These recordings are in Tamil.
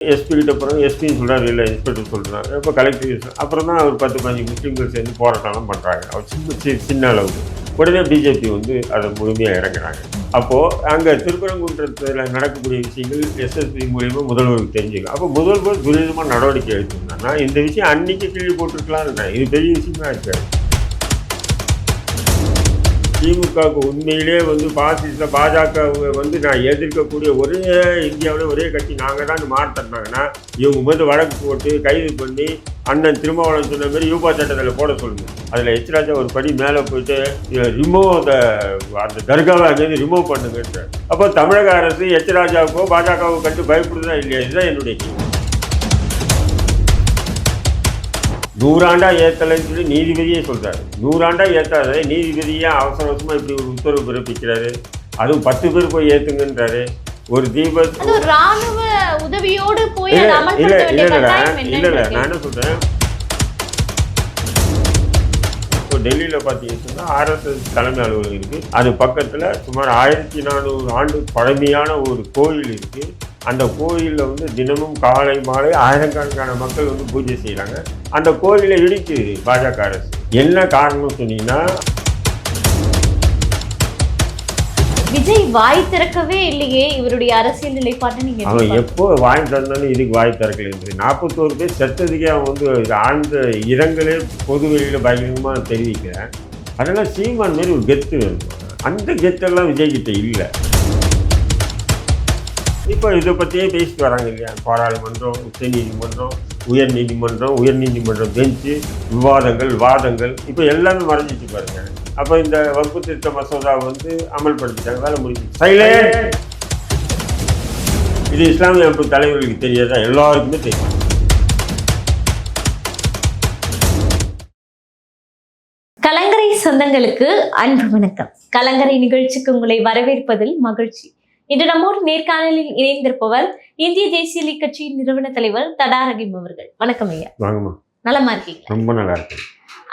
எஸ்பி கிட்ட போகிறோம் எஸ்பின்னு சொல்கிறாரு இல்லை இன்ஸ்பெக்டர் சொல்கிறாங்க இப்போ கலெக்டர் அப்புறம் தான் ஒரு பத்து பதினஞ்சு முஸ்லீம்கள் சேர்ந்து போராட்டம்லாம் பண்ணுறாங்க அவர் சின்ன சி- சின்ன அளவுக்கு. உடனே பிஜேபி வந்து அதை முழுமையாக இறங்குறாங்க அப்போது அங்கே திருப்பரங்குன்றத்தில் நடக்கக்கூடிய விஷயங்கள் எஸ்எஸ்பி மூலியமாக முதல்வருக்கு தெரிஞ்சுக்கலாம் அப்போ முதல்வர் துரிதமாக நடவடிக்கை எடுத்திருந்தாங்கன்னா இந்த விஷயம் அன்னைக்கு கீழே போட்டிருக்கலாம்னு இது பெரிய விஷயமா இருக்காது. திமுகவுக்கு உண்மையிலே வந்து பாசிச பாஜக வந்து நான் எதிர்க்கக்கூடிய ஒரே இந்தியாவில் ஒரே கட்சி நாங்கள் தான் மாற்றினாங்கன்னா இவங்க வந்து வழக்கு போட்டு கைது பண்ணி அண்ணன் திருமாவளவன் சொன்ன மாதிரி யூபா சட்டத்தில் போட சொல்லுங்கள் அதில் எச்ராஜா ஒரு படி மேலே போயிட்டு ரிமூவ் அந்த அந்த தர்காவை அங்கேருந்து ரிமூவ் பண்ணுங்க அப்போ தமிழக அரசு எச்ராஜாவுக்கோ பாஜகவுக்கோ கண்டு பயப்படுதா இல்லையா? இதுதான் என்னுடைய கேள்வி. நூறாண்டா ஏத்தலைன்னு சொல்லி நீதிபதியே சொல்றாரு. நூறாண்டா ஏத்தாத நீதிபதியே அவசர அவசரமா இப்படி ஒரு உத்தரவு பிறப்பிக்கிறாரு? அதுவும் பத்து பேர் போய் ஏத்துங்கன்றாரு. ஒரு தீப ராணுவ உதவியோடு போய் இல்ல அதை இல்ல அமல்படுத்த இல்ல வேண்டிய இல்ல கட்டாயம் இல்ல இல்ல என்னன்னு நான் என்ன சொல்றேன்? இப்போ டெல்லியில் பார்த்தீங்கன்னு சொன்னால் ஆர்எஸ்எஸ் தலைமை அலுவலகம் இருக்குது அது பக்கத்தில் சுமார் ஆயிரத்தி நானூறு ஆண்டு பழமையான ஒரு கோயில் இருக்குது அந்த கோயிலில் வந்து தினமும் காலை மாலை ஆயிரக்கணக்கான மக்கள் வந்து பூஜை செய்கிறாங்க அந்த கோயிலை இடிக்கு பாஜக அரசு. என்ன காரணம் சொன்னீங்கன்னா விஜய் வாய் திறக்கவே இல்லையே இவருடைய அரசியல் நிலைப்பாட்டை நீங்க அவன்? எப்போ வாய் திறந்தாலும் இதுக்கு வாய் திறக்கல நாற்பத்தோரு பேர் செத்ததுக்கே அவன் வந்து ஆழ்ந்த இரங்கலே பொது வெளியில் பயங்கரமாக தெரிவிக்கிறேன். அதெல்லாம் சீமான் மாதிரி ஒரு கெத்து வேணும். அந்த கெத்தெல்லாம் விஜய் கிட்ட இல்லை. இப்போ இதை பற்றியே பேசிட்டு வராங்க இல்லையா? பாராளுமன்றம் உச்ச நீதிமன்றம் உயர் நீதிமன்றம் உயர் நீதிமன்றம் பெஞ்சு விவாதங்கள் வாதங்கள் இப்போ எல்லாமே மறைஞ்சிச்சு பாருங்க. அப்போ இந்த வகுப்பு திருத்த மசோதா வந்து அமல்படுத்திட்டாங்க. வேலை முடிஞ்சு சைலண்ட் இது இஸ்லாமிய அமைப்பு தலைவர்களுக்கு தெரியாதா? எல்லாருக்குமே தெரியும். கலங்கரை சொந்தங்களுக்கு அன்பு வணக்கம். கலங்கரை நிகழ்ச்சிக்கு உங்களை வரவேற்பதில் மகிழ்ச்சி. இன்று நம்மோடு நேர்காணலில் இணைந்திருப்பவர் இந்திய தேசிய லீக் கட்சியின் நிறுவன தலைவர் தடாரகிம் அவர்கள். வணக்கம் ஐயா. நலமா இருக்கீங்களா? ரொம்ப நல்லா இருக்கு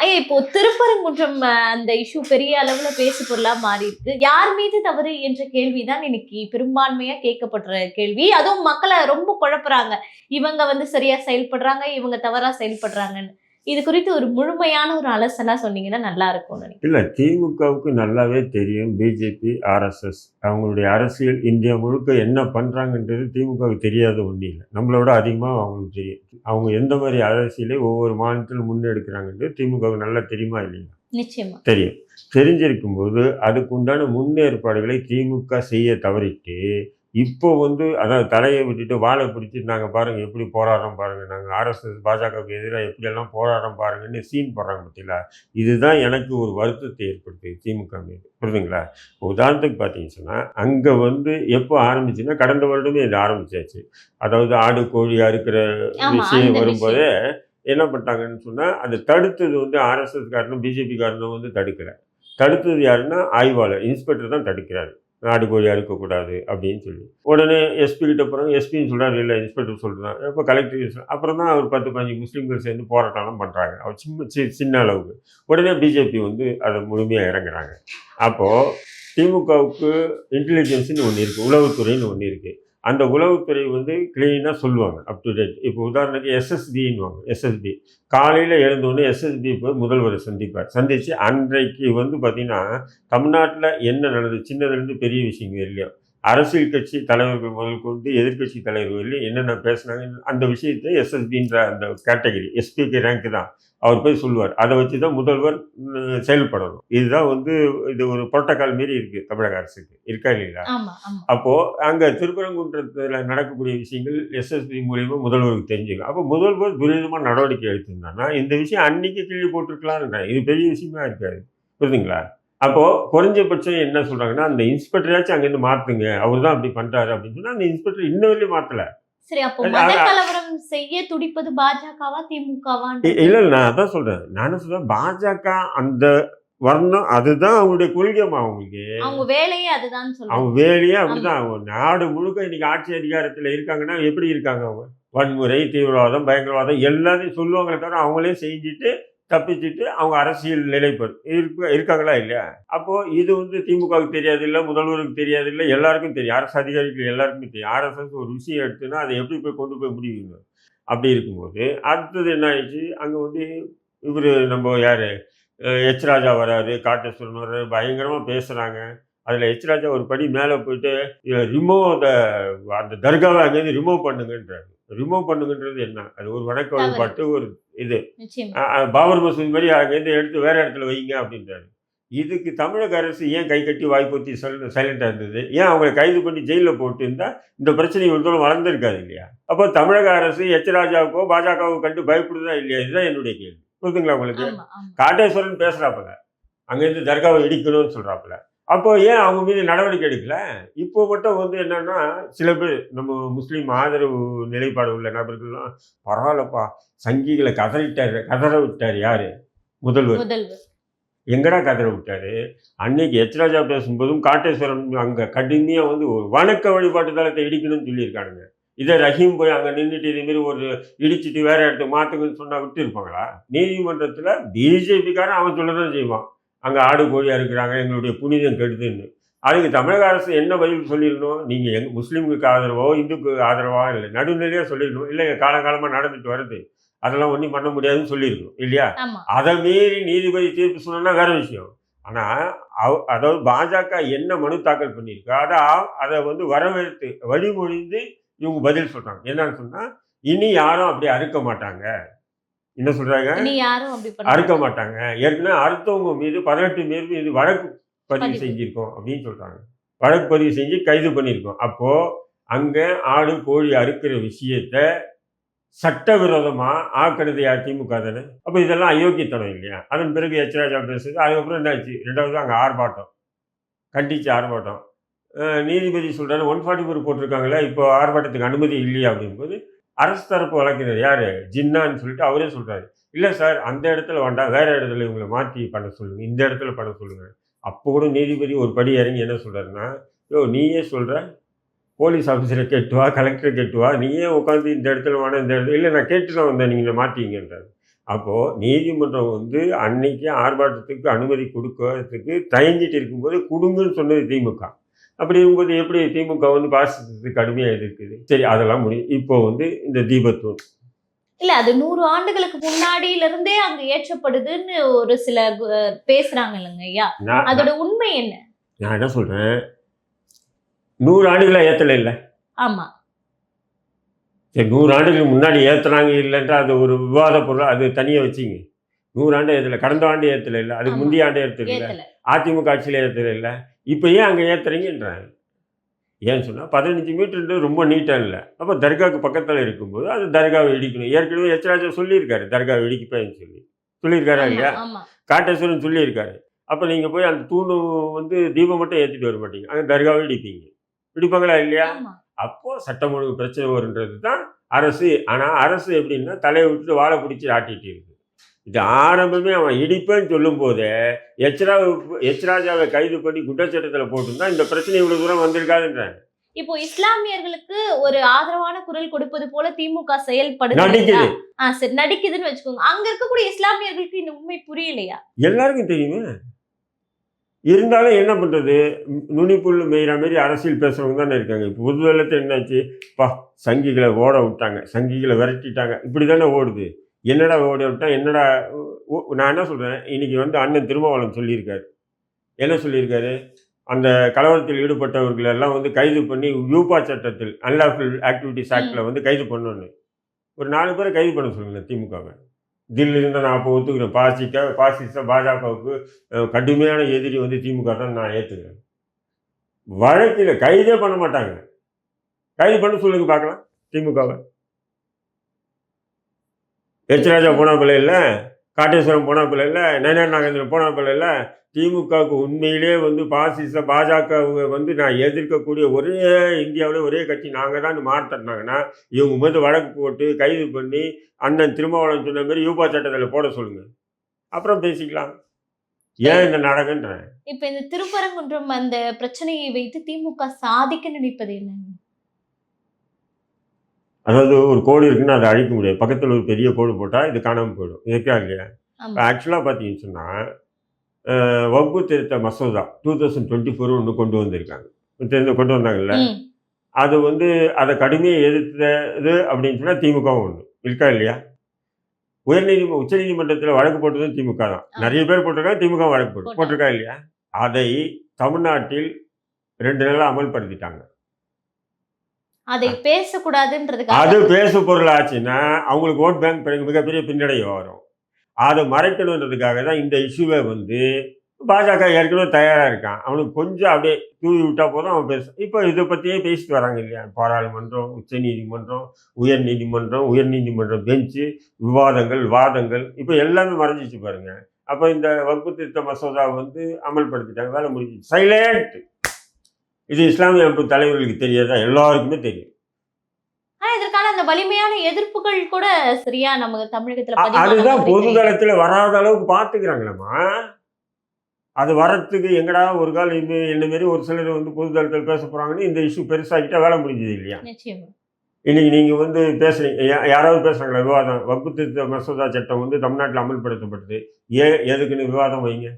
ஐயா இப்போ திருப்பரங்குன்றம் அந்த இஷ்யூ பெரிய அளவுல பேசு பொருளா மாறி இருக்கு யார் மீது தவறு என்ற கேள்விதான் இன்னைக்கு பெரும்பான்மையா கேட்கப்படுற கேள்வி. அதுவும் மக்களை ரொம்ப குழப்புறாங்க. இவங்க வந்து சரியா செயல்படுறாங்க இவங்க தவறா செயல்படுறாங்கன்னு. இது குறித்து ஒரு முழுமையான ஒரு அலசலா சொன்னீங்கன்னா நல்லா இருக்கும்னு நினைக்கிறேன். இல்லை திமுகவுக்கு நல்லாவே தெரியும். பிஜேபி ஆர்எஸ்எஸ் அவங்களுடைய அரசியல் இந்தியா முழுக்க என்ன பண்ணுறாங்கன்றது திமுகவுக்கு தெரியாத ஒன்றும் இல்லை. நம்மளோட அதிகமாக அவங்களுக்கு தெரியும். அவங்க எந்த மாதிரி அரசியலை ஒவ்வொரு மாநிலத்திலும் முன்னெடுக்கிறாங்கன்றது திமுகவுக்கு நல்லா தெரியுமா இல்லையா? நிச்சயமா. தெரியும். தெரிஞ்சிருக்கும் போது அதுக்கு உண்டான முன்னேற்பாடுகளை திமுக செய்ய தவறிட்டு இப்போ வந்து அதாவது தலையை விட்டுட்டு வாழை பிடிச்சி நாங்கள் பாருங்கள் எப்படி போராடுறோம் பாருங்கள் நாங்கள் ஆர்எஸ்எஸ் பாஜகவுக்கு எதிராக எப்படியெல்லாம் போராடுறோம் பாருங்கன்னு சீன் போடுறாங்க பார்த்தீங்களா? இதுதான் எனக்கு ஒரு வருத்தத்தை ஏற்படுத்துது திமுக மீது. புரியுதுங்களா? உதாரணத்துக்கு பார்த்தீங்கன்னு சொன்னால் அங்கே வந்து எப்போ ஆரம்பிச்சுன்னா கடந்த வருடமே இது ஆரம்பிச்சாச்சு. அதாவது ஆடு கோழி அறுக்கிற விஷயம் வரும்போதே என்ன பண்ணிட்டாங்கன்னு சொன்னால் அந்த தடுத்தது வந்து ஆர்எஸ்எஸ் காரனும் பிஜேபி வந்து தடுக்கலை. தடுத்தது யாருன்னா ஆய்வாளர் இன்ஸ்பெக்டர் தான் தடுக்கிறாரு. நாடு கோழி அறுக்கக்கூடாது அப்படின்னு சொல்லி. உடனே எஸ்பி கிட்ட போகிறாங்க எஸ்பின்னு சொல்கிறாரு இல்லை இன்ஸ்பெக்டர் சொல்கிறாங்க இப்போ கலெக்டர் அப்புறம் தான் ஒரு பத்து பதினஞ்சு முஸ்லீம்கள் சேர்ந்து போராட்டம்லாம் பண்ணுறாங்க அவர் சின்ன சி- சின்ன அளவுக்கு. உடனே பிஜேபி வந்து அதை முழுமையாக இறங்குறாங்க. அப்போது திமுகவுக்கு இன்டெலிஜென்ஸ்னு ஒன்று இருக்குது உளவுத்துறைன்னு ஒன்று இருக்குது அந்த உளவுத்துறை வந்து க்ளீனாக சொல்லுவாங்க அப் டு டேட் இப்போ உதாரணத்துக்கு எஸ்எஸ்பின்னுவாங்க எஸ்எஸ்பி காலையில் எழுந்தோடனே எஸ்எஸ்பி போய் முதல்வரை சந்திப்பார். சந்தித்து அன்றைக்கு வந்து பார்த்திங்கன்னா தமிழ்நாட்டில் என்ன நடந்தது சின்னதுலேருந்து பெரிய விஷயங்கள் இல்லையோ? அரசியல் கட்சி தலைவர்கள் முதல் கொண்டு எதிர்க்கட்சி தலைவர்கள் என்னென்ன பேசுனாங்க அந்த விஷயத்தை எஸ்எஸ்பின்ற அந்த கேட்டகரி எஸ்பிக்கு ரேங்க் தான் அவர் போய் சொல்லுவார். அதை வச்சு தான் முதல்வர் செயல்படணும். இதுதான் வந்து இது ஒரு புரோட்டோகால் மாரி இருக்குது தமிழக அரசுக்கு. இருக்கா இல்லைங்களா? அப்போது அங்கே திருப்பரங்குன்றத்தில் நடக்கக்கூடிய விஷயங்கள் எஸ்எஸ்பி மூலியமாக முதல்வருக்கு தெரிஞ்சுக்கும். அப்போ முதல்வர் துரிதமாக நடவடிக்கை எடுத்திருந்தாங்கன்னா இந்த விஷயம் அன்னைக்கு கிள்ளி போட்டிருக்கலாம்ன்றேன் இது பெரிய விஷயமா இருக்காது. புரியுதுங்களா அப்போது குறைஞ்சபட்சம் என்ன சொல்கிறாங்கன்னா அந்த இன்ஸ்பெக்டராச்சும் அங்கேருந்து மாற்றுங்க அவர் தான் அப்படி பண்ணுறாரு அப்படின்னு சொன்னால் அந்த இன்ஸ்பெக்டர் இன்ன வரையும் மாற்றலை சரி அப்போ அது- மத அது- கலவரம் செய்ய துடிப்பது பாஜகவா திமுகவா இல்லை நான் அதான் சொல்கிறேன் நான் என்ன சொல்கிறேன் பாஜக அந்த வர்ணம் அதுதான் அவங்களுடைய கொள்கைமா அவங்களுக்கு. அவங்க வேலையே அதுதான் அவங்க வேலையே அப்படிதான். அவங்க நாடு முழுக்க இன்னைக்கு ஆட்சி அதிகாரத்தில் இருக்காங்கன்னா எப்படி இருக்காங்க அவங்க? வன்முறை தீவிரவாதம் பயங்கரவாதம் எல்லாத்தையும் சொல்லுவாங்களே தவிர அவங்களே செஞ்சுட்டு தப்பிச்சுட்டு அவங்க அரசியல் நிலைப்பாடு இருக்க இருக்காங்களா இல்லையா? அப்போது இது வந்து திமுகவுக்கு தெரியாது இல்லை முதல்வருக்கு தெரியாது இல்லை எல்லாருக்கும் தெரியும். அரசு அதிகாரிகள் எல்லாருக்குமே தெரியும். ஆர்எஸ்எஸ் ஒரு விஷயம் எடுத்துன்னா அதை எப்படி போய் கொண்டு போய் முடியுங்க அப்படி இருக்கும்போது அடுத்தது என்ன ஆயிடுச்சு? அங்கே வந்து இவர் நம்ம யார்? எச் ராஜா வராரு காட்டேஸ்வரன் வர்றாரு பயங்கரமாக பேசுகிறாங்க அதில் எச் ராஜா ஒரு படி மேலே போயிட்டு ரிமூவ் அந்த அந்த தர்காவை அங்கேருந்து ரிமூவ் பண்ணுங்கன்றாரு. ரிமூவ் பண்ணுங்கன்றது என்ன? அது ஒரு வணக்க தவறு. வழிபாட்டு ஒரு இது. பாபர் மசூதி மாதிரி அங்கேருந்து எடுத்து வேற இடத்துல வைங்க அப்படின்றாரு. இதுக்கு தமிழக அரசு ஏன் கை கட்டி வாய்ப்பூத்தி சைலண்டாக இருந்தது? ஏன் அவங்களை கைது பண்ணி ஜெயிலில் போட்டு இருந்தா இந்த பிரச்சனை இவ்வளோ தூரம் வளர்ந்துருக்காது இல்லையா? அப்போ தமிழக அரசு எச் ராஜாவுக்கோ பாஜகவுக்கோ கண்டு பயப்படுதா இல்லையா? இதுதான் என்னுடைய கேள்வி. புரியுதுங்களா உங்களுக்கு? காட்டேஸ்வரன் பேசுறாப்புல. அங்கேருந்து தர்காவை இடிக்கணும்னு சொல்றாப்புல. அப்போ ஏன் அவங்க மீது நடவடிக்கை எடுக்கல? இப்போ மட்டும் வந்து என்னன்னா சில பேர் நம்ம முஸ்லீம் ஆதரவு நிலைப்பாடு உள்ள நபர்கள்லாம் பரவாயில்லப்பா சங்கிகளை கதறிட்டாரு கதற விட்டார் யாரு? முதல்வர். எங்கடா கதற விட்டாரு அன்னைக்கு எச் ராஜா பேசும்போதும் காட்டேஸ்வரன் அங்க கடுமையா வந்து ஒரு வணக்க வழிபாட்டு தளத்தை இடிக்கணும்னு சொல்லியிருக்கானுங்க. இதை ரஹீம் போய் அங்க நின்றுட்டு இதே மாதிரி ஒரு இடிச்சிட்டு வேற இடத்துக்கு மாத்துங்கன்னு சொன்னா விட்டு இருப்பாங்களா நீதிமன்றத்துல பிஜேபிக்காரன் அவன் சொல்லதான் செய்வான். அங்க ஆடு கோழியா இருக்கிறாங்க எங்களுடைய புனிதம் கெடுதுன்னு. அதுக்கு தமிழக அரசு என்ன பதில் சொல்லிடணும் நீங்க எங்க முஸ்லீமுக்கு ஆதரவோ இந்துக்கு ஆதரவோ இல்லை நடுநிலையா சொல்லிடணும் இல்லை காலங்காலமா நடந்துட்டு வருது. அதெல்லாம் ஒன்றும் பண்ண முடியாதுன்னு சொல்லியிருக்கணும் இல்லையா? அதை மீறி நீதிபதி தீர்ப்பு சொன்னா வேற விஷயம். ஆனா அவ- அதாவது பாஜக என்ன மனு தாக்கல் பண்ணியிருக்கோ அதை அதை வந்து வரவேற்று வழிமொழிந்து இவங்க பதில் சொல்றாங்க. என்னன்னு சொன்னா இனி யாரும் அப்படி அறுக்க மாட்டாங்க. என்ன சொல்றாங்க? அறுக்க மாட்டாங்க. ஏற்கனவே அறுத்தவங்க மீது பதினெட்டு பேர் மீது வழக்கு பதிவு. செஞ்சிருக்கோம் அப்படின்னு சொல்றாங்க. வழக்கு பதிவு செஞ்சு கைது பண்ணியிருக்கோம் அப்போ அங்க ஆடு கோழி அறுக்கிற விஷயத்த சட்டவிரோதமா ஆக்கினது யார்? திமுக தானே. அப்போ இதெல்லாம் அயோக்கியத்தனம் இல்லையா? அதன் பிறகு எச். ராஜா பேசுது அதுக்கப்புறம் என்னாச்சு? ரெண்டாவது அங்கே ஆர்ப்பாட்டம். கண்டிச்சு ஆர்ப்பாட்டம். நீதிபதி சொல்றாரு ஒன் ஃபார்ட்டி ஃபோர் போட்டிருக்காங்களே இப்போ ஆர்ப்பாட்டத்துக்கு அனுமதி இல்லையா அப்படிங்கும்போது அரசு தரப்பு வழக்கினர் யார்? ஜின்னான்னு சொல்லிட்டு அவரே சொல்கிறாரு இல்லை சார் அந்த இடத்துல வேண்டாம் வேறு இடத்துல இவங்களை மாற்றி பண்ண சொல்லுங்கள் இந்த இடத்துல பண்ண சொல்லுங்கள் அப்போ கூட நீதிபதி ஒரு படி இறங்கி என்ன சொல்கிறாருன்னா யோ நீயே சொல்கிற போலீஸ் ஆஃபீஸரை கேட்டு வா கலெக்டரை கேட்டுவா நீயே உட்காந்து இந்த இடத்துல வேணாம் இந்த இடத்துல. இல்லை நான் கேட்டு தான் வந்தேன் நீங்கள் மாற்றிங்கன்றாரு அப்போது நீதிமன்றம் வந்து அன்னைக்கு ஆர்ப்பாட்டத்துக்கு அனுமதி கொடுக்கறதுக்கு தயங்கிட்டு இருக்கும்போது கொடுங்கன்னு சொன்னது திமுக. அப்படி இருக்கும்போது எப்படி திமுக வந்து பாசிசத்துக்கு கடுமையாக எதிர்க்குது? சரி அதெல்லாம் முடியும். இப்போ வந்து இந்த தீபத்தூண் இல்ல அது நூறு ஆண்டுகளுக்கு முன்னாடியில இருந்தே அங்க ஏற்றப்படுதுன்னு ஒரு சில பேசுறாங்க இல்லைங்க ஐயா. அதோட உண்மை என்ன? நான் என்ன சொல்கிறேன் நூறு ஆண்டுகளாக ஏற்றலை இல்லை? ஆமா. சரி நூறு ஆண்டுகளுக்கு முன்னாடி ஏற்றுனாங்க இல்லைன்றா அது ஒரு விவாத பொருள் அது தனியாக வச்சிங்க. நூறு ஆண்டு ஏற்றலை கடந்த ஆண்டு ஏற்றலை இல்லை அதுக்கு. முந்தைய ஆண்டு ஏற்றல இல்லை? ஏத்தல. அதிமுக ஆட்சியில் ஏற்றல இல்லை? இப்போ ஏன் அங்கே ஏற்றுறீங்கன்றாங்க ஏன்னு சொன்னால் பதினஞ்சு மீட்டர்ன்றது ரொம்ப நீட்டாக இல்லை. அப்போ தர்காவுக்கு பக்கத்தில் இருக்கும்போது அது தர்காவை இடிக்கணும். ஏற்கனவே எச்ராஜா சொல்லியிருக்காரு தர்காவை இடிக்கப்பேன்னு சொல்லி. சொல்லியிருக்காரா இல்லையா? காட்டேஸ்வரன் சொல்லியிருக்காரு. அப்போ நீங்கள் போய் அந்த தூணு வந்து தீபம் மட்டும் ஏற்றிட்டு வர மாட்டீங்க. அங்கே தர்காவை இடிப்பீங்க. இடிப்பாங்களா இல்லையா? ஆமா. அப்போ சட்டம் ஒழுங்கு பிரச்சனை வருன்றது தான் அரசு. ஆனால் அரசு எப்படின்னா தலையை விட்டுட்டு வாழை பிடிச்சி ஆட்டிட்டு இருக்கு. இது ஆரம்பமே அவன் இடிப்பேன்னு சொல்லும் போதே எச்ரா எச்ராஜாவை கைது பண்ணி குற்றச்சட்டத்தில் போட்டிருந்தா இந்த பிரச்சனை இவ்வளோ தூரம் வந்திருக்காதுன்றேன் இப்போ இஸ்லாமியர்களுக்கு ஒரு ஆதரவான குரல் கொடுப்பது போல திமுக செயல்படுது நடிக்குது. ஆ சரி நடிக்குதுன்னு வச்சுக்கோங்க. அங்க இருக்கக்கூடிய இஸ்லாமியர்களுக்கு இந்த உண்மை புரியலையா? எல்லாருக்கும் தெரியுமே. இருந்தாலும் என்ன பண்ணுறது நுனிப்புல் மேய்கிற மாதிரி அரசியல் பேசுகிறவங்க தானே இருக்காங்க. இப்போ புது வெள்ளத்தில் என்னாச்சு? பா சங்கிகளை ஓட விட்டாங்க. சங்கிகளை விரட்டிட்டாங்க. இப்படி தானே ஓடுது. என்னடா ஓட விட்டா என்னடா ஓ- நான் என்ன சொல்கிறேன் இன்னைக்கு வந்து அண்ணன் திருமாவளவன் சொல்லியிருக்காரு. என்ன சொல்லியிருக்காரு? அந்த கலவரத்தில் ஈடுபட்டவர்கள் எல்லாம் வந்து கைது பண்ணி யூபா சட்டத்தில் அன்லாஃபுல் ஆக்டிவிட்டிஸ் ஆக்டில் வந்து கைது பண்ணணும் ஒரு நாலு பேரை கைது பண்ண சொல்லுங்கள் திமுகவை. தில்லிருந்து நான் அப்போ ஒத்துக்கிறேன். பாசிக்க பாசிச பாஜகவுக்கு கடுமையான எதிரி வந்து திமுக தான் நான் ஏற்றுக்கிறேன் வழக்கில் கைதே பண்ண மாட்டாங்க. கைது பண்ண சொல்லுங்க பார்க்கலாம். திமுகவை. எச்ராஜா ராஜா பிள்ளையில் காட்டேஸ்வரம் போன பிள்ளையில் நயனார் நாகேந்திரன் போன பிள்ளையில் திமுகவுக்கு உண்மையிலே வந்து பாசிச பாஜக வந்து நான் எதிர்க்கக்கூடிய ஒரே இந்தியாவிலே ஒரே கட்சி நாங்கள் தான் மாறுத்தட்டினாங்கன்னா இவங்க வந்து வழக்கு போட்டு கைது பண்ணி அண்ணன் திருமாவளவன் சொன்ன மாதிரி யூபா சட்டத்தில் போட சொல்லுங்கள் அப்புறம் பேசிக்கலாம். ஏன் இந்த நாடகன்றேன் இப்போ இந்த திருப்பரங்குன்றம் அந்த பிரச்சனையை வைத்து திமுக சாதிக்க நினைப்பது என்ன அதாவது ஒரு கோடு இருக்குன்னா அதை அழிக்க முடியாது. பக்கத்தில் ஒரு பெரிய கோடு போட்டால் இது காணாமல் போயிடும். இருக்கா இல்லையா? ஆமா. ஆக்சுவலாக பார்த்தீங்கன்னு சொன்னால் வகுப்பு திருத்த மசோதா டூ தௌசண்ட் டுவெண்ட்டி ஃபோர் ஒன்று கொண்டு வந்திருக்காங்க. தெரிந்து கொண்டு வந்தாங்கல்ல? அது வந்து அதை கடுமையாக எதிர்த்தது அப்படின்னு சொன்னால் திமுகவும் ஒன்று இருக்கா இல்லையா? உயர்நீதிம உச்சநீதிமன்றத்தில் வழக்கு போட்டதும் திமுக தான். நிறைய பேர் போட்டிருக்காங்க திமுக வழக்கு போட்டு. போட்டிருக்கா இல்லையா? அதை தமிழ்நாட்டில் ரெண்டு நாளாக அமல்படுத்திட்டாங்க. அதை பேசக்கூடாதுன்றதுக்காக. அது பேசு பொருள் ஆச்சுன்னா அவங்களுக்கு ஓட் பேங்க் மிகப்பெரிய பின்னடைவு வரும். அதை மறைக்கணுன்றதுக்காக தான் இந்த இஷ்யூவை வந்து பாஜக ஏற்கனவே தயாராக இருக்கான். அவனுக்கு கொஞ்சம் அப்படியே தூவி விட்டா போதும் அவன் பேச இப்போ இதை பற்றியே பேசிட்டு வராங்க இல்லையா? பாராளுமன்றம் உச்ச நீதிமன்றம் உயர் நீதிமன்றம் உயர் நீதிமன்றம் பெஞ்சு விவாதங்கள் வாதங்கள் இப்போ எல்லாமே மறைஞ்சிச்சு பாருங்க. அப்போ இந்த வகுப்பு திருத்த மசோதா வந்து அமல்படுத்திட்டாங்க வேலை முடிஞ்சிச்சு. சைலண்ட்! இது இஸ்லாமிய அமைப்பு தலைவர்களுக்கு தெரியாதா? எல்லாருக்குமே தெரியும். இதற்கான அந்த வலிமையான எதிர்ப்புகள் கூட சரியா நம்ம தமிழகத்துல அதுதான் பொது. தளத்துல வராத அளவுக்கு பாத்துக்கிறாங்களேம்மா அது வரத்துக்கு எங்கடா ஒரு கால் இந்த என்ன மாரி ஒரு சிலர் வந்து பொது தளத்தில் பேச போறாங்கன்னு இந்த இஷ்யூ பெருசாகிட்டா வேலை முடிஞ்சது இல்லையா? இன்னைக்கு நீங்க வந்து பேசுறீங்க யாராவது பேசுறாங்களா? விவாதம் வகுப்பு திருத்த மசோதா சட்டம் வந்து தமிழ்நாட்டில் அமல்படுத்தப்பட்டது. ஏன் எதுக்குன்னு விவாதம் வைங்க.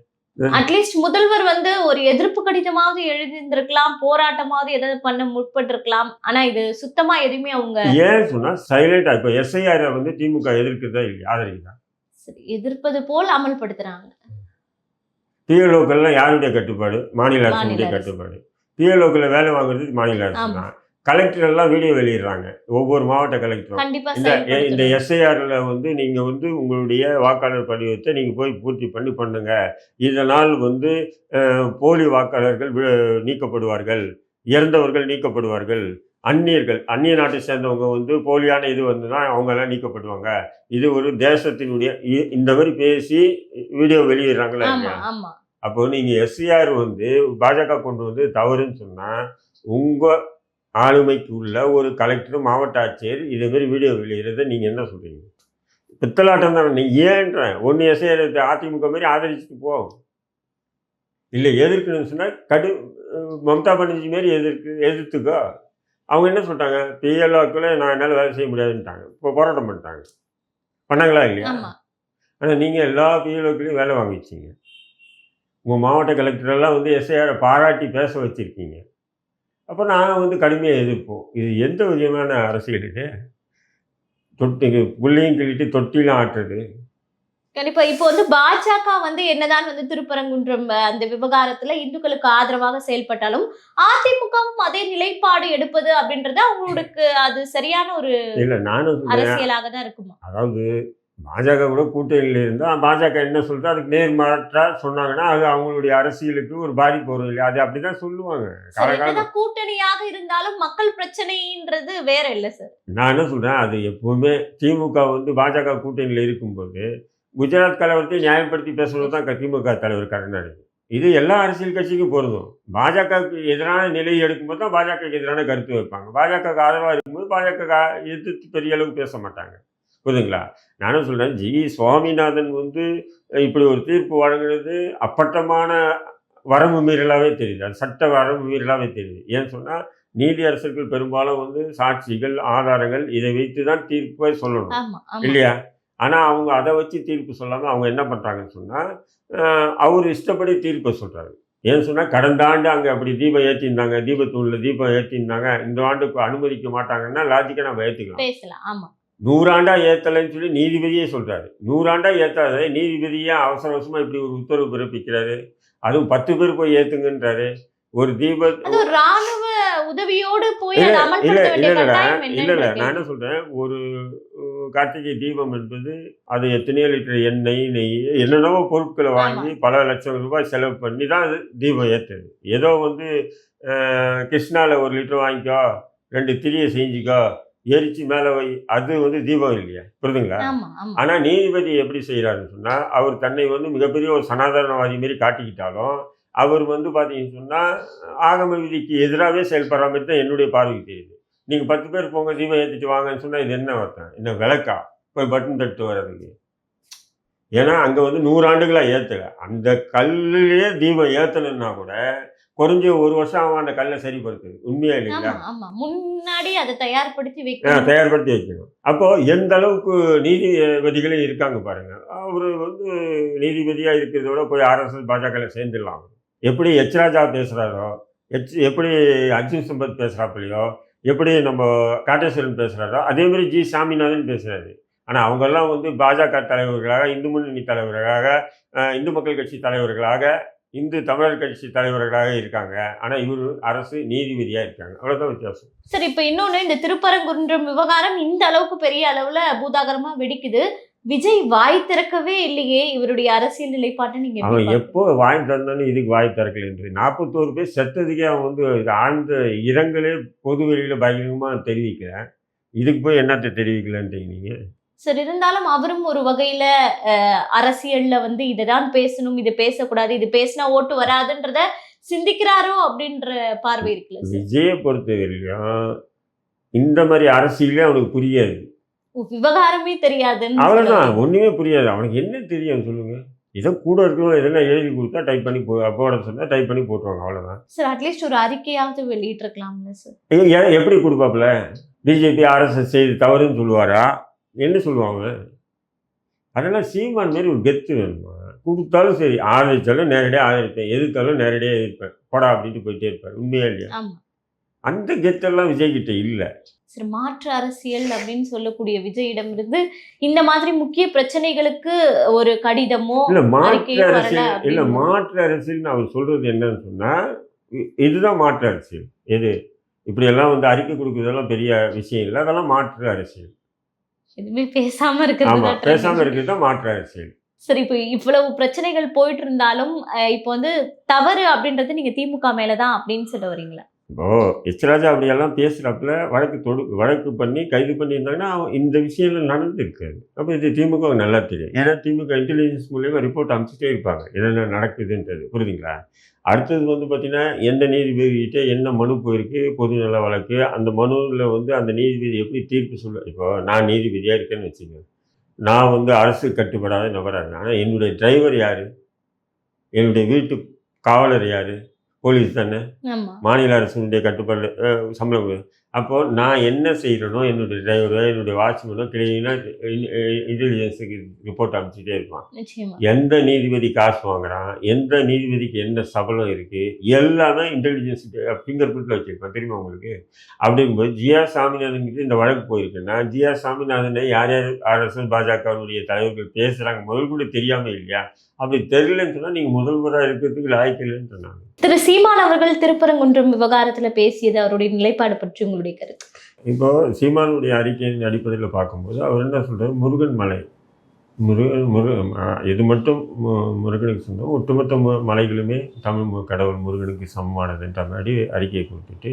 அட்லீஸ்ட் முதல்வர் வந்து ஒரு எதிர்ப்பு கடிதமாவது எழுதியிருந்திருக்கலாம் போராட்டமாவது ஏதாவது பண்ண முற்பட்டிருக்கலாம். ஆனா இது சுத்தமா எதுவுமே அவங்க ஏன் சொன்னா சைலண்டா இப்போ எஸ்ஐஆர் வந்து திமுக எதிர்க்குதா இல்லையா? ஆதரிக்குதா சரி, எதிர்ப்பது போல் அமல்படுத்துறாங்க. பிஎல்ஓக்கள்லாம் யாருடைய கட்டுப்பாடு? மாநில அரசுடைய அரசு. கட்டுப்பாடு. பிஎல்ஓக்களில் வேலை வாங்குறது மாநில அரசு. தான் கலெக்டர் எல்லாம் வீடியோ வெளியிடுறாங்க. ஒவ்வொரு மாவட்ட கலெக்டரும். இந்த இந்த. எஸ்ஐஆர்ல வந்து நீங்க வந்து உங்களுடைய வாக்காளர் படிவத்தை நீங்க போய் பூர்த்தி பண்ணி பண்ணுங்க. இதனால் வந்து போலி வாக்காளர்கள் நீக்கப்படுவார்கள். இறந்தவர்கள் நீக்கப்படுவார்கள். அந்நியர்கள் அந்நிய நாட்டை சேர்ந்தவங்க வந்து போலியான இது வந்துதான் அவங்க எல்லாம் நீக்கப்படுவாங்க. இது ஒரு தேசத்தினுடைய இந்த மாதிரி பேசி வீடியோ வெளியிடுறாங்களா அப்போ நீங்க எஸ்சிஆர் வந்து பாஜக கொண்டு வந்து தவறுன்னு சொன்னா உங்க ஆளுமைக்கு உள்ள ஒரு கலெக்டர் மாவட்ட ஆட்சியர் இதே மாதிரி வீடியோ வெளியிடுறத நீங்க என்ன சொல்றீங்க? பித்தலாட்டம் தானே நீ ஏன்ற ஒன்று எஸ்ஐஆர் அதிமுக மாதிரி ஆதரிச்சுட்டு போ. இல்லை எதிர்க்கணும்னு சொன்னா கடு மம்தா பானர்ஜி மாரி எதிர்க்கு எதிர்த்துக்கோ. அவங்க என்ன சொல்லிட்டாங்க? பிஎல்ஓக்குள்ள நான் என்னால் வேலை செய்ய முடியாதுன்ட்டாங்க. இப்போ போராட்டம் பண்ணிட்டாங்க. பண்ணாங்களா இல்லையா? ஆனால் நீங்கள் எல்லா பிஎல்ஓக்களையும் வேலை வாங்கி வச்சீங்க உங்கள் மாவட்ட கலெக்டர் எல்லாம் வந்து எஸ்ஐஆரை பாராட்டி பேச வச்சுருக்கீங்க. அப்போ நாங்கள் வந்து கடுமையாக எதிர்ப்போம். இது எந்த விதமான அரசியல் இது? தொட்டி புள்ளையும் கிள்ளிட்டு தொட்டிலும் ஆட்டுறது. கண்டிப்பா. இப்போ வந்து பாஜக வந்து என்னதான் வந்து திருப்பரங்குன்றம் அந்த விவகாரத்துல இந்துக்களுக்கு ஆதரவாக செயல்பட்டாலும் அதிமுகவும் அதே நிலைப்பாடு எடுப்பது அப்படின்றது அவங்களுக்கு அது சரியான ஒரு அரசியலாக தான் இருக்குமா? அதாவது பாஜக கூட கூட்டணியில் இருந்தால் பாஜக என்ன சொல்லிட்டு அதுக்கு நேர்மாற்றா சொன்னாங்கன்னா அது அவங்களுடைய அரசியலுக்கு ஒரு பாதிப்பு வரும் இல்லையா? அது அப்படி தான் சொல்லுவாங்க கூட்டணியாக இருந்தாலும் மக்கள் பிரச்சனைன்றது வேற இல்ல சார் நான் என்ன சொல்கிறேன் அது எப்பவுமே திமுக வந்து பாஜக கூட்டணியில் இருக்கும்போது குஜராத் கலவரத்தை நியாயப்படுத்தி பேசுறது தான் திமுக தலைவர் கருணாநிதி. இது எல்லா அரசியல் கட்சிக்கும் பொருந்தும். பாஜகவுக்கு எதிரான நிலையை எடுக்கும்போது தான் பாஜகவுக்கு எதிரான கருத்து வைப்பாங்க. பாஜகவுக்கு ஆதரவாக இருக்கும்போது பாஜக எதிர்த்து பெரிய அளவுக்கு பேச மாட்டாங்க. புரியுதுங்களா நானும் சொல்கிறேன் ஜி. சுவாமிநாதன் வந்து இப்படி ஒரு தீர்ப்பு வழங்குறது அப்பட்டமான வரம்பு மீறலாகவே தெரியுது. அது சட்ட வரம்பு மீறலாகவே தெரியுது. ஏன்னு சொன்னால் நீதி அரசர்கள் பெரும்பாலும் வந்து சாட்சிகள் ஆதாரங்கள் இதை வைத்து தான் தீர்ப்பை சொல்லணும். இல்லையா? ஆனால் அவங்க அதை வச்சு தீர்ப்பு சொல்லாமல் அவங்க என்ன பண்ணுறாங்கன்னு சொன்னால் அவர் இஷ்டப்படி தீர்ப்பை சொல்கிறாரு ஏன்னு சொன்னால் கடந்த ஆண்டு அங்கே அப்படி தீபம் ஏற்றிருந்தாங்க தீபத்தூணில் தீபம் ஏற்றிருந்தாங்க இந்த ஆண்டுக்கு அனுமதிக்க மாட்டாங்கன்னா லாஜிக்காக நம்ம ஏற்றுக்கலாம் பேசலாம் ஆமா நூறாண்டா ஏற்றலைன்னு சொல்லி நீதிபதியே சொல்கிறாரு நூறாண்டா ஏற்றாத நீதிபதியே அவசர அவசரமாக இப்படி ஒரு உத்தரவு பிறப்பிக்கிறாரு? அதுவும் பத்து பேர் போய் ஏற்றுங்கன்றாரு ஒரு தீப ராணுவ உதவியோடு போய் இல்ல அதை இல்ல நான் என்ன சொல்றேன்? ஒரு கார்த்திகை தீபம் என்பது அது எத்தனையோ லிட்டர் எண்ணெய் நெய் என்னென்னவோ பொருட்களை வாங்கி பல லட்சம் ரூபாய் செலவு பண்ணி தான் அது தீபம் ஏற்றுது ஏதோ வந்து அஹ், கிருஷ்ணால ஒரு லிட்டர் வாங்கிக்கோ ரெண்டு திரியை செஞ்சுக்கோ எரிச்சு மேலே வை அது வந்து தீபம் இல்லையா? புரியுதுங்களா ஆமா ஆமா. ஆனா நீதிபதி எப்படி செய்யறாருன்னு சொன்னா அவர் தன்னை வந்து மிகப்பெரிய ஒரு சனாதனவாதி மாரி காட்டிக்கிட்டாலும் அவர் வந்து பாத்தீங்கன்னு சொன்னா ஆகம விதிக்கு எதிராகவே செயல்படுற மாதிரி தான் என்னுடைய பார்வைக்கு தெரியுது. நீங்க பத்து பேர் போங்க தீபம் ஏற்றிட்டு வாங்கன்னு சொன்னா இது என்ன அர்த்தம்? என்ன விளக்கா? போய் பட்டன் தட்டு வர்றதுக்கு ஏன்னா அங்கே வந்து நூறாண்டுகளாக ஏற்றலை அந்த கல்லுலேயே தீபம் ஏற்றணுன்னா கூட குறைஞ்ச ஒரு வருஷம் அவன் அந்த கல்லை சரிப்படுத்துது உண்மையா இல்லைங்களா? முன்னாடி அதை தயார்படுத்தி வைக்கணும். தயார்படுத்தி வைக்கணும். அப்போ எந்த அளவுக்கு நீதிபதிகளும் இருக்காங்க பாருங்க. அவர் வந்து நீதிபதியா இருக்கிறத விட போய் ஆர்எஸ்எஸ் பாஜக சேர்ந்துடலாம். எப்படி எச் ராஜா பேசுறாரோ எச் எப்படி அர்ஜுன் சம்பத் பேசுறாப்புலையோ எப்படி நம்ம காட்டேஸ்வரன் பேசுறாரோ அதே மாதிரி ஜி சாமிநாதன் பேசுறாரு. ஆனால் அவங்கெல்லாம் வந்து பாஜக தலைவர்களாக இந்து முன்னணி தலைவர்களாக இந்து மக்கள் கட்சி தலைவர்களாக இந்து தமிழர் கட்சி தலைவர்களாக இருக்காங்க. ஆனால் இவர் அரசு நீதிபதியாக இருக்காங்க. அவ்வளோதான் வித்தியாசம். சரி இப்ப இன்னொன்னு இந்த திருப்பரங்குன்றம் விவகாரம் இந்த அளவுக்கு பெரிய அளவுல பூதாகரமா வெடிக்குது. விஜய் வாய் திறக்கவே இல்லையே இவருடைய அரசியல் நிலைப்பாட்டை நீங்க அவன்? எப்போ வாய் திறந்தாலும் இதுக்கு வாய் திறக்கலன்றது நாற்பத்தோரு பேர் செத்ததுக்கே அவன் வந்து ஆழ்ந்த இரங்கலே பொது வெளியில பயங்கரமாக தெரிவிக்கல. இதுக்கு போய் என்னத்தை தெரிவிக்கலன்றீங்க நீங்க சரி இருந்தாலும் அவரும் ஒரு வகையில அரசியல்ல வந்து இதுதான் பேசணும் இது பேசக்கூடாது இது பேசினா ஓட்டு வராதுன்றத சிந்திக்கிறாரோ அப்படின்ற பார்வை இருக்குல்ல விஜயை பொறுத்த வரைக்கும் இந்த மாதிரி அரசியலே அவனுக்கு புரியாது. விவகாரமே தெரியாதுன்னு அவ்வளோதான். ஒன்றுமே புரியாது. அவனுக்கு என்ன தெரியும் சொல்லுங்க? இதை கூட இருக்கிறவங்க எதனா எழுதி கொடுத்தா டைப் பண்ணி போ போட சொன்னா டைப் பண்ணி போட்டுருவாங்க அவ்வளோதான் சார் அட்லீஸ்ட் ஒரு அறிக்கையாவது வெளியிட்டிருக்கலாம்ல சார் எப்படி கொடுப்பாப்புல? பிஜேபி ஆர்எஸ்எஸ் செய்து தவறுன்னு சொல்லுவாரா? என்ன சொல்லுவாங்க? அதெல்லாம் சீமான் மாரி ஒரு கெத்து வேணுமா? கொடுத்தாலும் சரி ஆதரிச்சாலும் நேரடியாக ஆதரிப்பேன். எதிர்த்தாலும் நேரடியாக எதிர்ப்பேன். போடா அப்படின்ட்டு போயிட்டே இருப்பார். உண்மையா இல்லையா? அந்த கெத்தெல்லாம் விஜய் கிட்ட இல்லை. சரி மாற்று அரசியல் அப்படின்னு சொல்லக்கூடிய விஜயிடம் இருந்து இந்த மாதிரி முக்கிய பிரச்சனைகளுக்கு ஒரு கடிதமோ இல்லை மாற்று அரசியல் இல்லை. மாற்று அரசியல்னு அவர் சொல்றது என்னன்னு சொன்னா இ- இதுதான் மாற்று அரசியல். எது? இப்படியெல்லாம் வந்து அறிக்கை கொடுக்குறதெல்லாம் பெரிய விஷயம் இல்லை. அதெல்லாம் மாற்று அரசியல். எதுவுமே பேசாம இருக்கிறது பேசாம இருக்கிறது தான் மாற்று அரசியல் சரி இப்போ இவ்வளவு பிரச்சனைகள் போயிட்டு இருந்தாலும் இப்போ வந்து தவறு அப்படின்றது நீங்க திமுக மேலதான் அப்படின்னு சொல்ல வரீங்களா இப்போ எச்ராஜா அப்படியெல்லாம் பேசுகிறப்பல வழக்கு தொடு வழக்கு பண்ணி கைது பண்ணியிருந்தாங்கன்னா அவன் இந்த விஷயம்லாம் நடந்துருக்காது அப்போ இது திமுக நல்லா தெரியும். ஏன்னா திமுக இன்டெலிஜென்ஸ் மூலியமாக ரிப்போர்ட் அமைச்சிட்டே இருப்பாங்க. என்னென்ன நடக்குதுன்றது. புரியுதுங்களா? அடுத்தது வந்து பார்த்திங்கன்னா எந்த நீதிபதிகிட்ட என்ன மனு போயிருக்கு? பொதுநல வழக்கு. அந்த மனுவில் வந்து அந்த நீதிபதி எப்படி தீர்ப்பு சொல்ல இப்போ நான் நீதிபதியாக இருக்கேன்னு வச்சுக்கோங்க. நான் வந்து அரசு கட்டுப்படாத நபராக இருக்கேன். ஆனால் என்னுடைய டிரைவர் யார்? என்னுடைய வீட்டு காவலர் யார்? போலீஸ் தானே? மாநில அரசினுடைய கட்டுப்பாடு சம்பளம் கொடு. அப்போ நான் என்ன செய்கிறனோ என்னுடைய டிரைவரோ என்னுடைய வாட்ச்மேனோ கிளீனாக இன்டெலிஜென்ஸுக்கு ரிப்போர்ட் அனுப்பிச்சிட்டே இருப்பான். எந்த நீதிபதி காசு வாங்குறான்? எந்த நீதிபதிக்கு என்ன சபலம் இருக்குது எல்லாமே இன்டெலிஜென்ஸ் ஃபிங்கர் பிரிண்ட்டில் வச்சுருப்பான். தெரியுமா உங்களுக்கு? அப்படிங்கும்போது ஜிஆ சாமிநாதன் கிட்ட இந்த வழக்கு போயிருக்குன்னா ஜிஆ சாமிநாதனை யார் யார் ஆர்எஸ்எஸ் பாஜகவுடைய தலைவர்கள் பேசுகிறாங்க முதல் கூட தெரியாமல் இல்லையா? அப்படி தெரியலன்னு சொன்னால் நீங்கள் முதல்வராக இருக்கிறதுக்கு லாய்க்கு இல்லைன்னு சொன்னாங்க. திரு சீமான் அவர்கள் திருப்பரங்குன்றம் விவகாரத்துல பேசியது அவருடைய நிலைப்பாடு பற்றி உங்களுடைய கருத்து இப்போ சீமானுடைய அறிக்கையின் அடிப்படையில் பார்க்கும்போது அவர் என்ன சொல்கிறார் முருகன் மலை. முருகன் முருகன் இது மட்டும் முருகனுக்கு சொந்தம். ஒட்டுமொத்த மலைகளுமே தமிழ் கடவுள் முருகனுக்கு சமமானதுன்ற மாதிரி அறிக்கையை கொடுத்துட்டு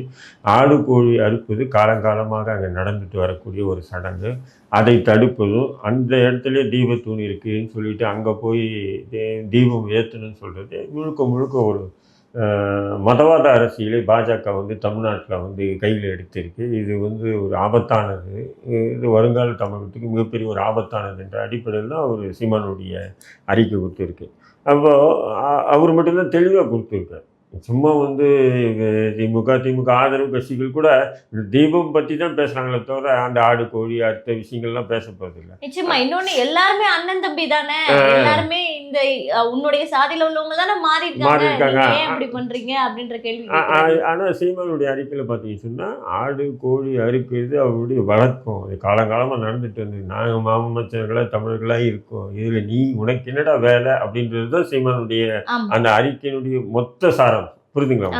ஆடு கோழி அறுப்பது காலங்காலமாக அங்கே நடந்துட்டு வரக்கூடிய ஒரு சடங்கு. அதை தடுப்பதும் அந்த இடத்துல தீபத்தூண் இருக்குன்னு சொல்லிட்டு அங்கே போய் தீபம் ஏற்றணும்னு சொல்கிறது முழுக்க முழுக்க ஒரு மதவாத அரசியலை பாஜக வந்து தமிழ்நாட்டில் வந்து கையில் எடுத்திருக்கு. இது வந்து ஒரு ஆபத்தானது. இது வருங்கால தமிழகத்துக்கு மிகப்பெரிய ஒரு ஆபத்தானது என்ற அடிப்படையில் தான் அவர் சீமானுடைய அறிக்கை கொடுத்துருக்கு. அப்போது அவர் மட்டும்தான் தெளிவாக கொடுத்துருக்கார். சும்மா வந்து திமுக திமுக ஆதரவு கட்சிகள் கூட தீபம் பற்றி தான் பேசுகிறாங்களே தவிர அந்த ஆடு கோழி அடுத்த விஷயங்கள்லாம் பேச போகிறதில்ல நிச்சயமா. இன்னொன்னு எல்லாருமே அண்ணன் தம்பி தானே. எல்லாருமே இந்த உன்னுடைய சாதியில உள்ளவங்க தானே மாறி மாறி இருக்காங்க. இப்படி பண்றீங்க? அப்படின்ற கேள்வி. ஆனால் சீமானுடைய அறிக்கையில் பார்த்தீங்கன்னு சொன்னால் ஆடு கோழி அறுக்கிறது அவருடைய வழக்கம். அது காலங்காலமாக நடந்துட்டு வந்து நாங்கள் மாமச்சர்களாக தமிழர்களாக இருக்கோம். இதில் நீ உனக்கு என்னடா வேலை? அப்படின்றது தான் சீமானுடைய அந்த அறிக்கையினுடைய மொத்த சாரம். புரிதுங்களா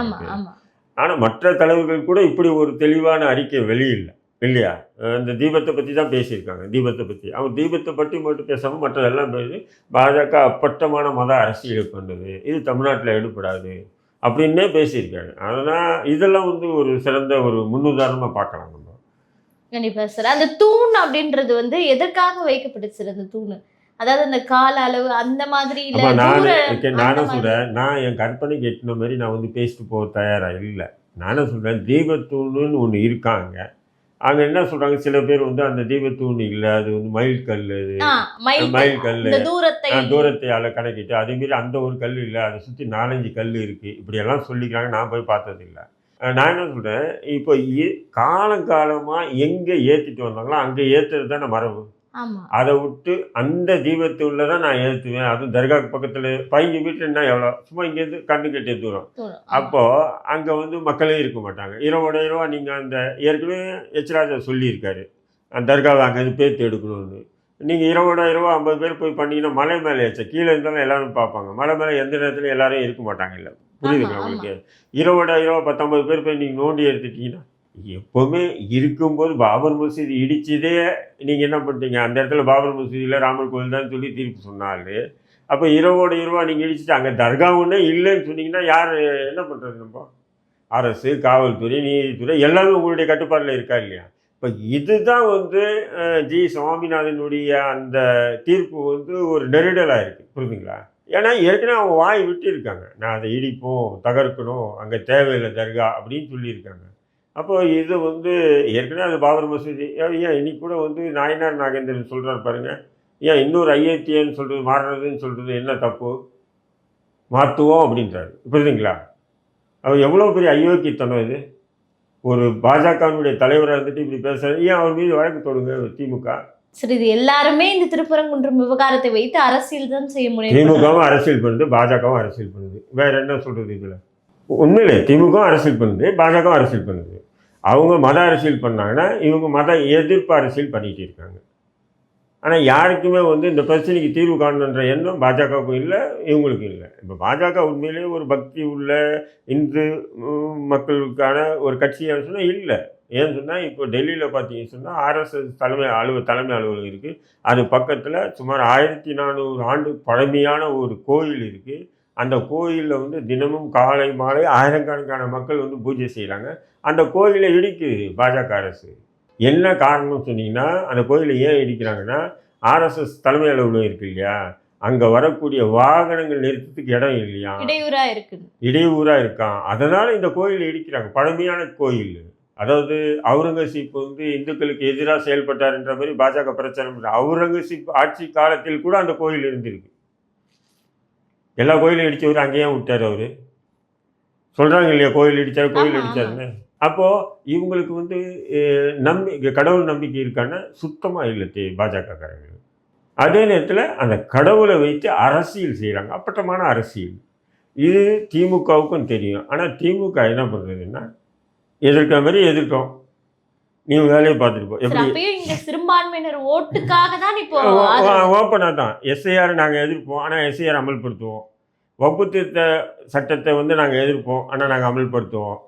ஆனால் மற்ற தலைவர்கள் கூட இப்படி ஒரு தெளிவான அறிக்கை வெளியில்லை. இல்லையா? அஹ் இந்த தீபத்தை பற்றி தான் பேசியிருக்காங்க தீபத்தை பற்றி அவங்க தீபத்தை பற்றி மட்டும் பேசாமல் மற்றதெல்லாம் பேசி பாஜக அப்பட்டமான மத அரசியலை பண்ணுது இது தமிழ்நாட்டில் எடுபடாது அப்படின்னே பேசியிருக்காங்க அதனால் இதெல்லாம் வந்து ஒரு சிறந்த ஒரு முன்னுதாரணமாக பார்க்கலாம் நம்ம. கண்டிப்பா சார். அந்த தூண் அப்படின்றது வந்து எதற்காக வைக்கப்பட்டுச்சு சார் அந்த தூண்? அதாவது அந்த கால அளவு அந்த மாதிரி இல்ல நானும். சொல்கிறேன் நான் என் கற்பனைக்கு எட்டின மாதிரி நான் வந்து பேசிட்டு போக தயாராக இல்லை. நானும் சொல்கிறேன் தீபத்தூணுன்னு ஒன்று இருக்காங்க. அங்க என்ன சொல்றாங்க சில பேர் வந்து அந்த தீபத்தூண் இல்லை அது வந்து மயில் கல் அது மயில் கல். இந்த தூரத்தை தூரத்தை அள கணக்கிட்டு அதேமாரி அந்த ஒரு கல் இல்லை அதை சுற்றி நாலஞ்சு கல் இருக்குது இப்படியெல்லாம் சொல்லிக்கிறாங்க நான் போய் பார்த்தது இல்லை. நான் என்ன சொல்கிறேன் இப்போ காலங்காலமாக எங்கே ஏற்றிட்டு வந்தாங்களோ அங்கே ஏற்றுறது தானே மரபு. அதை விட்டு அந்த தீபத்துள்ள தான் நான் ஏற்றுவேன் அதுவும் தர்காக்கு பக்கத்தில் பதினஞ்சு மீட்டர்னா எவ்வளோ? சும்மா இங்கேருந்து கண்ணு கட்டிய தூரம். அப்போது அங்கே வந்து மக்களே இருக்க மாட்டாங்க. இரவோட இரவா நீங்கள் அந்த ஏற்கனவே எச்ராஜா சொல்லியிருக்காரு. அந்த தர்காவை அங்கேருந்து பேர்த்து எடுக்கணும்னு. நீங்கள் இரவோட இரவா ஐம்பது பேர் போய் பண்ணீங்கன்னா மலை மேலே ஏச்ச கீழே இருந்தாலும் எல்லாரும் பார்ப்பாங்க. மலை மேலே எந்த நேரத்துலையும் எல்லாரும் இருக்க மாட்டாங்க இல்லை. புரியுதுங்களா உங்களுக்கு? இரவோட இரவா பத்தொம்பது பேர் போய் நீங்கள் நோண்டி எடுத்துட்டீங்கன்னா எப்போவுமே இருக்கும்போது பாபர் மசூதி இடிச்சதே நீங்கள் என்ன பண்ணிட்டீங்க அந்த இடத்துல பாபர் மசூதியில் ராமர் கோயில் தான் சொல்லி தீர்ப்பு சொன்னாலே அப்போ இரவோட இரவா நீங்கள் இடிச்சுட்டு அங்கே தர்கா ஒன்றே இல்லைன்னு சொன்னீங்கன்னா யார் என்ன பண்ணுறது நம்ம? அரசு காவல்துறை நீதித்துறை எல்லாமே உங்களுடைய கட்டுப்பாட்டில் இருக்கா இல்லையா? இப்போ இதுதான் வந்து ஜி சுவாமிநாதனுடைய அந்த தீர்ப்பு வந்து ஒரு நெருடலாக இருக்குது புரியுதுங்களா? ஏன்னா ஏற்கனவே அவங்க வாய் விட்டு இருக்காங்க. நான் அதை இடிப்போம் தகர்க்கணும் அங்கே தேவையில்லை தர்கா அப்படின்னு சொல்லியிருக்காங்க. அப்போ இது வந்து ஏற்கனவே அது பாபர் மசூதி ஏன் இன்னைக்கு கூட வந்து நாயனார் நாகேந்திரன் சொல்கிறார் பாருங்க. ஏன் இன்னொரு ஐஏடிஏன்னு சொல்கிறது மாறுறதுன்னு சொல்கிறது என்ன தப்பு? மாற்றுவோம் அப்படின்றாரு. புரியுதுங்களா? அவர் எவ்வளோ பெரிய அயோக்கியத்தனம் இது? ஒரு பாஜகவினுடைய தலைவராக இருந்துட்டு இப்படி பேசுறாரு. ஏன் அவர் மீது வழக்கு தொடுங்க திமுக? சரி இது எல்லாருமே இந்த திருப்பரங்குன்றம் விவகாரத்தை வைத்து அரசியல் தான் செய்ய முடியும் திமுகவும் அரசியல் பண்ணுது பாஜகவும் அரசியல் பண்ணுது. வேற என்ன சொல்றது இதில்? உண்மையிலே திமுகவும் அரசியல் பண்ணுது பாஜகவும் அரசியல் பண்ணுது. அவங்க மத அரசியல் பண்ணாங்கன்னா இவங்க மத எதிர்ப்பு அரசியல் பண்ணிக்கிட்டு இருக்காங்க. ஆனால் யாருக்குமே வந்து இந்த பிரச்சனைக்கு தீர்வு காணணுன்ற எண்ணம் பாஜகவுக்கும் இல்லை இவங்களுக்கும் இல்லை. இப்போ பாஜக உண்மையிலேயே ஒரு பக்தி உள்ள இந்து மக்களுக்கான ஒரு கட்சியாக சொன்னால் இல்லை. ஏன்னு சொன்னால் இப்போ டெல்லியில் பார்த்தீங்கன்னு சொன்னால் ஆர்எஸ்எஸ் தலைமை அலுவ தலைமை அலுவலகம் இருக்குது அது பக்கத்தில் சுமார் ஆயிரத்தி நானூறு ஆண்டு பழமையான ஒரு கோயில் இருக்குது அந்த கோயிலில் வந்து தினமும் காலை மாலை ஆயிரக்கணக்கான மக்கள் வந்து பூஜை செய்கிறாங்க அந்த கோயிலை இடிக்குது பாஜக அரசு. என்ன காரணம் சொன்னீங்கன்னா அந்த கோயிலை ஏன் இடிக்கிறாங்கன்னா ஆர்எஸ்எஸ் தலைமை அலுவலகம் இருக்கு இல்லையா? அங்கே வரக்கூடிய வாகனங்கள் நிறுத்தத்துக்கு இடம் இல்லையா? இடையூறா இருக்கு இடையூறாக இருக்கான் அதனால் இந்த கோயிலை இடிக்கிறாங்க. பழமையான கோயில். அதாவது அவுரங்கசீப் வந்து இந்துக்களுக்கு எதிராக செயல்பட்டார்ன்ற மாதிரி பாஜக பிரச்சாரம். அவுரங்கசீப் ஆட்சி காலத்தில் கூட அந்த கோயில் இருந்திருக்கு. எல்லா கோயிலும் இடிச்சவர் அங்கேயே விட்டார் அவர். சொல்கிறாங்க இல்லையா கோயில் இடிச்சார் கோயில் ஆமா, இடிச்சாருன்னு. அப்போது இவங்களுக்கு வந்து நம்பி கடவுள் நம்பிக்கை இருக்கான சுத்தமாக இல்லை தே பாஜகக்காரங்க அதே நேரத்தில் அந்த கடவுளை வைத்து அரசியல் செய்கிறாங்க அப்பட்டமான அரசியல். இது திமுகவுக்கும் தெரியும். ஆனால் திமுக என்ன பண்ணுறதுன்னா எதிர்க்கிற மாதிரி எதிர்க்கும். நீ வேலையை பார்த்துட்டு போ. எப்படி சிறுபான்மையினர் ஓட்டுக்காக தான் இப்போ. ஓப்பனாக தான். எஸ்ஐஆர் நாங்கள் எதிர்ப்போம். ஆனால் எஸ்ஐஆர் அமல்படுத்துவோம். வகுப்பு திருத்த சட்டத்தை வந்து நாங்கள் எதிர்ப்போம். ஆனால் நாங்கள் அமல்படுத்துவோம்.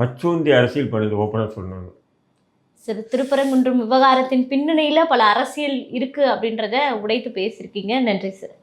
பச்சோந்தி அரசியல் பண்ணுது ஓப்பனாக சொல்லணும் சரி திருப்பரங்குன்றம் விவகாரத்தின் பின்னணியில பல அரசியல் இருக்கு அப்படின்றத உடைத்து பேசியிருக்கீங்க. நன்றி சார்